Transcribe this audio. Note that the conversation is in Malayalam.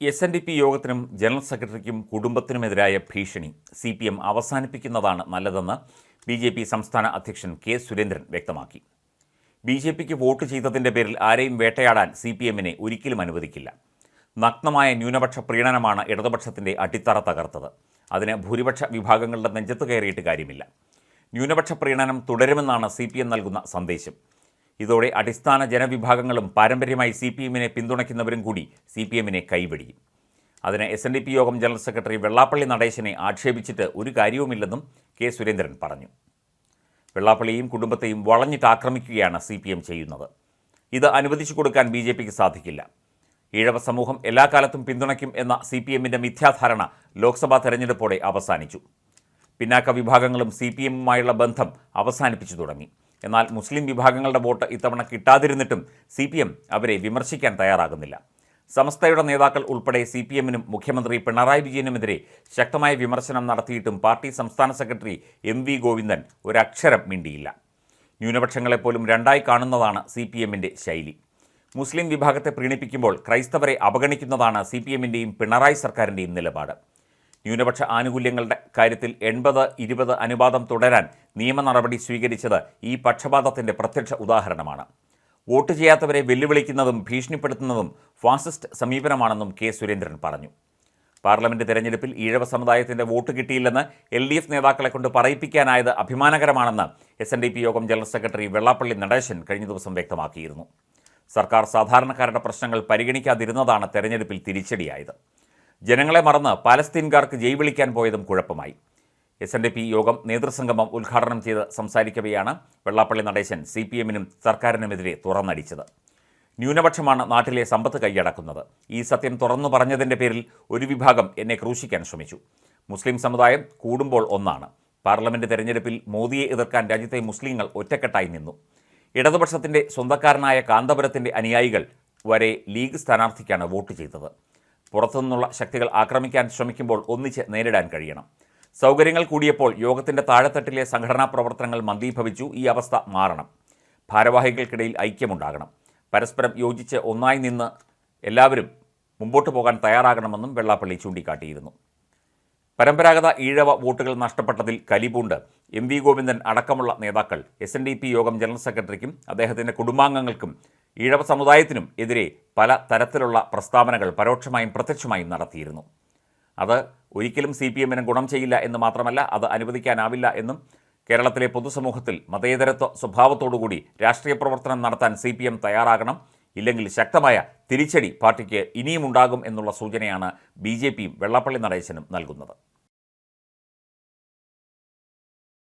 എസ് എൻ ഡി പി യോഗത്തിനും ജനറൽ സെക്രട്ടറിക്കും കുടുംബത്തിനുമെതിരായ ഭീഷണി സി പി എം അവസാനിപ്പിക്കുന്നതാണ് നല്ലതെന്ന് ബി ജെ പി സംസ്ഥാന അധ്യക്ഷൻ കെ സുരേന്ദ്രൻ വ്യക്തമാക്കി. ബി ജെ പിക്ക് വോട്ട് ചെയ്തതിന്റെ പേരിൽ ആരെയും വേട്ടയാടാൻ സി പി എമ്മിനെ ഒരിക്കലും അനുവദിക്കില്ല. നഗ്നമായ ന്യൂനപക്ഷ പ്രീണനമാണ് ഇടതുപക്ഷത്തിന്റെ അടിത്തറ തകർത്തത്. അതിന് ഭൂരിപക്ഷ വിഭാഗങ്ങളുടെ നെഞ്ചത്ത് കയറിയിട്ട് കാര്യമില്ല. ന്യൂനപക്ഷ പ്രീണനം തുടരുമെന്നാണ് സി പി എം നൽകുന്ന സന്ദേശം. ഇതോടെ അടിസ്ഥാന ജനവിഭാഗങ്ങളും പാരമ്പര്യമായി സി പി എമ്മിനെ പിന്തുണയ്ക്കുന്നവരും കൂടി സി പി എമ്മിനെ കൈവെടിയും അതിന് എസ് എൻ ഡി പി യോഗം ജനറൽ സെക്രട്ടറി വെള്ളാപ്പള്ളി നടേശനെ ആക്ഷേപിച്ചിട്ട് ഒരു കാര്യവുമില്ലെന്നും കെ സുരേന്ദ്രൻ പറഞ്ഞു. വെള്ളാപ്പള്ളിയും കുടുംബത്തെയും വളഞ്ഞിട്ട് ആക്രമിക്കുകയാണ് സി പി എം ചെയ്യുന്നത്. ഇത് അനുവദിച്ചു കൊടുക്കാൻ ബി ജെ പിക്ക് സാധിക്കില്ല. ഈഴവ സമൂഹം എല്ലാ കാലത്തും പിന്തുണയ്ക്കും എന്ന സി പി എമ്മിന്റെ മിഥ്യാധാരണ ലോക്സഭാ തെരഞ്ഞെടുപ്പോടെ അവസാനിച്ചു. പിന്നാക്ക വിഭാഗങ്ങളും സി പി എമ്മുമായുള്ള ബന്ധം അവസാനിപ്പിച്ചു തുടങ്ങി. എന്നാൽ മുസ്ലിം വിഭാഗങ്ങളുടെ വോട്ട് ഇത്തവണ കിട്ടാതിരുന്നിട്ടും സി പി എം അവരെ വിമർശിക്കാൻ തയ്യാറാകുന്നില്ല. സമസ്തയുടെ നേതാക്കൾ ഉൾപ്പെടെ സി പി എമ്മിനും മുഖ്യമന്ത്രി പിണറായി വിജയനുമെതിരെ ശക്തമായ വിമർശനം നടത്തിയിട്ടും പാർട്ടി സംസ്ഥാന സെക്രട്ടറി എം വി ഗോവിന്ദൻ ഒരക്ഷരം മിണ്ടിയില്ല. ന്യൂനപക്ഷങ്ങളെപ്പോലും രണ്ടായി കാണുന്നതാണ് സി പി എമ്മിന്റെ ശൈലി. മുസ്ലിം വിഭാഗത്തെ പ്രീണിപ്പിക്കുമ്പോൾ ക്രൈസ്തവരെ അവഗണിക്കുന്നതാണ് സി പി എമ്മിന്റെയും പിണറായി സർക്കാരിന്റെയും നിലപാട്. ന്യൂനപക്ഷ ആനുകൂല്യങ്ങളുടെ കാര്യത്തിൽ എൺപത് ഇരുപത് അനുപാതം തുടരാൻ നിയമ നടപടി സ്വീകരിച്ചത് ഈ പക്ഷപാതത്തിന്റെ പ്രത്യക്ഷ ഉദാഹരണമാണ്. വോട്ട് ചെയ്യാത്തവരെ വെല്ലുവിളിക്കുന്നതും ഭീഷണിപ്പെടുത്തുന്നതും ഫാസിസ്റ്റ് സമീപനമാണെന്നും കെ. സുരേന്ദ്രൻ പറഞ്ഞു. പാർലമെന്റ് തെരഞ്ഞെടുപ്പിൽ ഈഴവ സമുദായത്തിന്റെ വോട്ട് കിട്ടിയില്ലെന്ന് എൽ ഡി എഫ് നേതാക്കളെ കൊണ്ട് പറയിപ്പിക്കാനായത് അഭിമാനകരമാണെന്ന് എസ് എൻ ഡി പി യോഗം ജനറൽ സെക്രട്ടറി വെള്ളാപ്പള്ളി നടേശൻ കഴിഞ്ഞ ദിവസം വ്യക്തമാക്കിയിരുന്നു. സർക്കാർ സാധാരണക്കാരുടെ പ്രശ്നങ്ങൾ പരിഗണിക്കാതിരുന്നതാണ് തെരഞ്ഞെടുപ്പിൽ തിരിച്ചടിയായത്. ജനങ്ങളെ മറന്ന് പാലസ്തീൻകാർക്ക് ജയ് വിളിക്കാൻ പോയതും കുഴപ്പമായി. എസ് എൻ ഡി പി യോഗം നേതൃസംഗമം ഉദ്ഘാടനം ചെയ്ത് സംസാരിക്കവെയാണ് വെള്ളാപ്പള്ളി നടേശൻ സി പി എമ്മിനും സർക്കാരിനുമെതിരെ തുറന്നടിച്ചത്. ന്യൂനപക്ഷമാണ് നാട്ടിലെ സമ്പത്ത് കൈയടക്കുന്നത്. ഈ സത്യം തുറന്നു പറഞ്ഞതിന്റെ പേരിൽ ഒരു വിഭാഗം എന്നെ ക്രൂശിക്കാൻ ശ്രമിച്ചു. മുസ്ലിം സമുദായം കൂടുമ്പോൾ ഒന്നാണ്. പാർലമെന്റ് തെരഞ്ഞെടുപ്പിൽ മോദിയെ എതിർക്കാൻ രാജ്യത്തെ മുസ്ലിങ്ങൾ ഒറ്റക്കെട്ടായി നിന്നു. ഇടതുപക്ഷത്തിന്റെ സ്വന്തക്കാരനായ കാന്തപുരത്തിന്റെ അനുയായികൾ വരെ ലീഗ് സ്ഥാനാർത്ഥിക്കാണ് വോട്ട് ചെയ്തത്. പുറത്തുനിന്നുള്ള ശക്തികൾ ആക്രമിക്കാൻ ശ്രമിക്കുമ്പോൾ ഒന്നിച്ച് നേരിടാൻ കഴിയണം. സൗകര്യങ്ങൾ കൂടിയപ്പോൾ യോഗത്തിന്റെ താഴെത്തട്ടിലെ സംഘടനാ പ്രവർത്തനങ്ങൾ മന്ദീഭവിച്ചു. ഈ അവസ്ഥ മാറണം. ഭാരവാഹികൾക്കിടയിൽ ഐക്യമുണ്ടാകണം. പരസ്പരം യോജിച്ച് ഒന്നായി നിന്ന് എല്ലാവരും മുമ്പോട്ട് പോകാൻ തയ്യാറാകണമെന്നും വെള്ളാപ്പള്ളി ചൂണ്ടിക്കാട്ടിയിരുന്നു. പരമ്പരാഗത ഈഴവ വോട്ടുകൾ നഷ്ടപ്പെട്ടതിൽ കലിപൂണ്ട് എം വി ഗോവിന്ദൻ അടക്കമുള്ള നേതാക്കൾ എസ് യോഗം ജനറൽ സെക്രട്ടറിക്കും അദ്ദേഹത്തിന്റെ കുടുംബാംഗങ്ങൾക്കും ഈഴവ സമുദായത്തിനും എതിരെ പല തരത്തിലുള്ള പ്രസ്താവനകൾ പരോക്ഷമായും പ്രത്യക്ഷമായും നടത്തിയിരുന്നു. അത് ഒരിക്കലും സി പി എമ്മിന് ഗുണം ചെയ്യില്ല എന്ന് മാത്രമല്ല അത് അനുവദിക്കാനാവില്ല എന്നും കേരളത്തിലെ പൊതുസമൂഹത്തിൽ മതേതരത്വ സ്വഭാവത്തോടുകൂടി രാഷ്ട്രീയ പ്രവർത്തനം നടത്താൻ സി പി എം തയ്യാറാകണം. ഇല്ലെങ്കിൽ ശക്തമായ തിരിച്ചടി പാർട്ടിക്ക് ഇനിയും ഉണ്ടാകും എന്നുള്ള സൂചനയാണ് ബി ജെ പിയും വെള്ളാപ്പള്ളി നടേശനും നൽകുന്നത്.